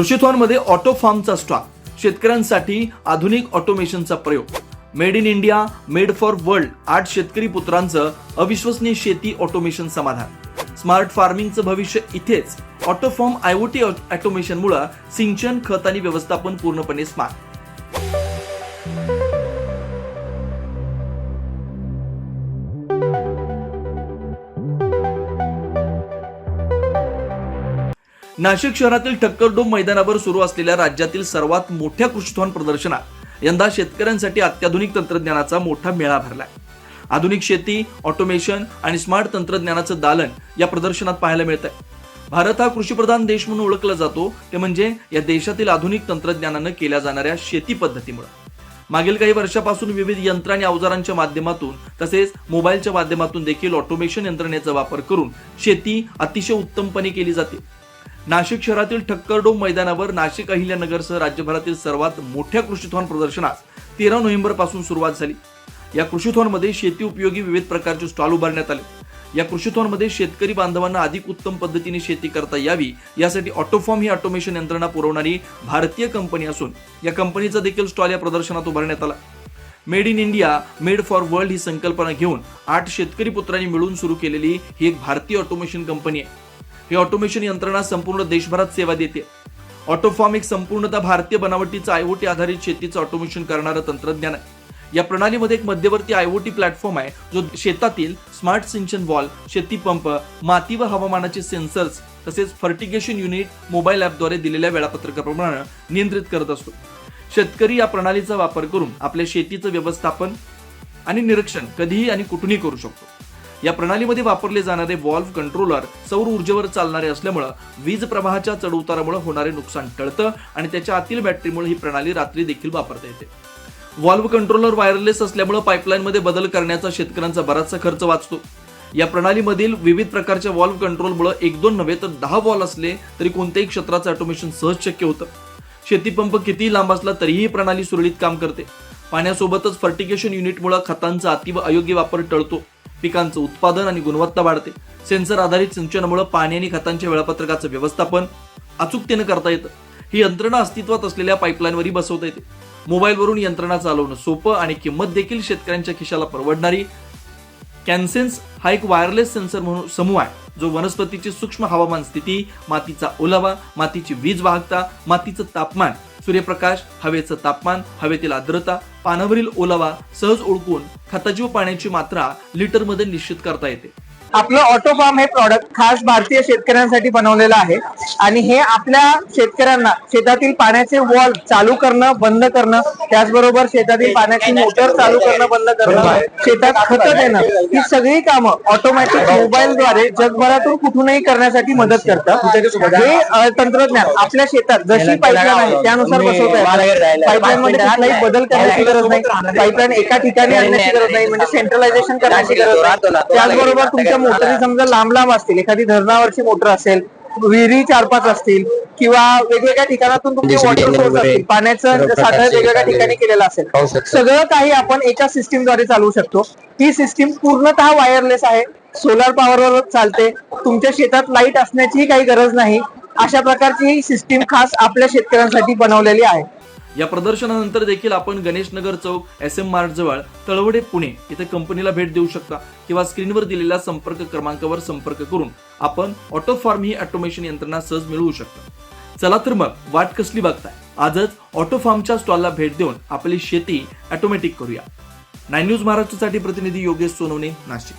कृषीथॉनमध्ये auto फार्मचा stock शेतकऱ्यांसाठी आधुनिक ऑटोमेशनचा प्रयोग. Made in India made for world आठ शेतकरी पुत्रांचं अविश्वसनीय शेती ऑटोमेशन समाधान. स्मार्ट फार्मिंगचं भविष्य इथेच. ऑटोफॉर्म आयओटी ऑटोमेशनमुळे सिंचन खत आणि व्यवस्थापन पूर्णपणे स्मार्ट नाशिक शहरातील ठक्करडोम मैदानावर सुरू असलेल्या राज्यातील सर्वात मोठ्या कृषीथॉन प्रदर्शनात यंदा शेतकऱ्यांसाठी अत्याधुनिक तंत्रज्ञानाचा मोठा मेळा भरलाय. आधुनिक शेती ऑटोमेशन आणि स्मार्ट तंत्रज्ञानाचं दालन या प्रदर्शनात पाहायला मिळत आहे भारत हा कृषीप्रधान देश म्हणून ओळखला जातो. ते म्हणजे या देशातील आधुनिक तंत्रज्ञानानं केल्या जाणाऱ्या शेती पद्धतीमुळे. मागील काही वर्षापासून विविध यंत्र आणि अवजारांच्या माध्यमातून तसेच मोबाईलच्या माध्यमातून देखील ऑटोमेशन यंत्रणेचा वापर करून शेती अतिशय उत्तमपणे केली जाते. नाशिक शहरातील ठक्करडोम मैदानावर नाशिक अहिल्यानगरसह राज्यभरातील सर्वात मोठ्या कृषीथॉन प्रदर्शनास तेरा नोव्हेंबरपासून सुरुवात झाली. या कृषीथॉनमध्ये शेती उपयोगी विविध प्रकारचे स्टॉल उभारण्यात आले. या कृषीथॉनमध्ये शेतकरी बांधवांना अधिक उत्तम पद्धतीने शेती करता यावी यासाठी ऑटोफॉर्म ही ऑटोमेशन यंत्रणा पुरवणारी भारतीय कंपनी असून या कंपनीचा देखील स्टॉल या प्रदर्शनात उभारण्यात आला. Made in India made for world ही संकल्पना घेऊन आठ शेतकरी पुत्रांनी मिळून सुरू केलेली ही एक भारतीय ऑटोमेशन कंपनी आहे. ही ऑटोमेशन यंत्रणा संपूर्ण देशभरात सेवा देते. ऑटोफॉर्म एक संपूर्णतः भारतीय बनावटीचं आयओटी आधारित शेतीचं ऑटोमेशन करणारं तंत्रज्ञान आहे. या प्रणालीमध्ये एक मध्यवर्ती आयओटी प्लॅटफॉर्म आहे जो शेतातील स्मार्ट सिंचन वॉल शेती पंप माती व हवामानाचे सेन्सर्स तसेच फर्टिगेशन युनिट मोबाईल ॲपद्वारे दिलेल्या वेळापत्रकाप्रमाणे नियंत्रित करत असतो. शेतकरी या प्रणालीचा वापर करून आपल्या शेतीचं व्यवस्थापन आणि निरीक्षण कधीही आणि कुठूनही करू शकतो. या प्रणालीमध्ये वापरले जाणारे वॉल्व्ह कंट्रोलर सौर ऊर्जेवर चालणारे असल्यामुळं वीज प्रवाहाच्या चढउतारामुळे होणारे नुकसान टळतं आणि त्याच्या आतील बॅटरीमुळे ही प्रणाली रात्री देखील वापरता येते. वॉल्व कंट्रोलर वायरलेस असल्यामुळे पाईपलाईनमध्ये बदल करण्याचा शेतकऱ्यांचा बराचसा खर्च वाचतो. या प्रणालीमधील विविध प्रकारच्या वॉल्व्ह कंट्रोलमुळे एक दोन नव्हे तर दहा वॉल असले तरी कोणत्याही क्षेत्राचं ऑटोमेशन सहज शक्य होतं. शेतीपंप कितीही लांब असला तरीही ही प्रणाली सुरळीत काम करते. पाण्यासोबतच फर्टिगेशन युनिटमुळे खतांचा अति अयोग्य वापर टळतो. पिकांचं उत्पादन आणि गुणवत्ता वाढते. सेन्सर आधारित सिंचनामुळे पाणी आणि खतांच्या वेळापत्रकाचं व्यवस्थापन अचूकतेनं करता येतं. ही यंत्रणा अस्तित्वात असलेल्या पाईपलाईनवरही बसवता येते. मोबाईलवरून यंत्रणा चालवणं सोपं आणि किंमत देखील शेतकऱ्यांच्या खिशाला परवडणारी कॅन्सेन्स हा एक वायरलेस सेन्सर म्हणून समूह आहे. जो वनस्पतीची सूक्ष्म हवामान स्थिती मातीचा ओलावा मातीची वीज वाहकता मातीचं तापमान सूर्यप्रकाश हवेचं तापमान हवेतील आर्द्रता पानावरील ओलावा सहज ओळखून खताची व पाण्याची मात्रा लिटरमध्ये निश्चित करता येते. आपलं ऑटो फार्म हे प्रॉडक्ट खास भारतीय शेतकऱ्यांसाठी बनवलेलं आहे. आणि हे आपल्या शेतकऱ्यांना शेतातील पाण्याचे वॉल चालू करणं बंद करणं त्याचबरोबर शेतातील पाण्याची मोटर चालू करणं बंद करणं शेतात खत देणं ही सगळी कामं ऑटोमॅटिक मोबाईलद्वारे जगभरातून कुठूनही करण्यासाठी मदत करतं हे तंत्रज्ञान आपल्या शेतात जशी पाईपलाईन आहे त्यानुसार बसवत आहे पाईपलाईन मध्ये कुठलाही बदल करण्याची गरज नाही. पाईपलाईन एका ठिकाणी आणण्याची गरज नाही म्हणजे सेंट्रलायझेशन करण्याची गरज नाही. त्याचबरोबर तुमच्या मोटरी समजा लांब लांब असतील एखादी धरणावरची मोटर असेल विहिरी चार पाच असतील किंवा वेगवेगळ्या ठिकाणातून तुमचे वॉटर सोर्स असतील पाण्याचं साठा वेगवेगळ्या ठिकाणी केलेलं असेल. सगळं काही आपण एका सिस्टीमद्वारे चालवू शकतो. ही सिस्टीम पूर्णतः वायरलेस आहे. सोलार पॉवरवर चालते. तुमच्या शेतात लाइट असण्याचीही काही गरज नाही. अशा प्रकारची ही सिस्टीम खास आपल्या शेतकऱ्यांसाठी बनवलेली आहे. या प्रदर्शनानंतर देखील आपण गणेशनगर चौक एस एम मार्ट जवळ तळवडे पुणे इथे कंपनीला भेट देऊ शकता किंवा स्क्रीनवर दिलेल्या संपर्क क्रमांकावर संपर्क करून आपण ऑटो फार्म ही ऑटोमेशन यंत्रणा सहज मिळवू शकता. चला तर मग वाट कसली बघताय? आजच ऑटो फार्मच्या स्टॉलला भेट देऊन आपली शेती ऑटोमॅटिक करूया. नाईन न्यूज महाराष्ट्रासाठी प्रतिनिधी योगेश सोनवणे नाशिक.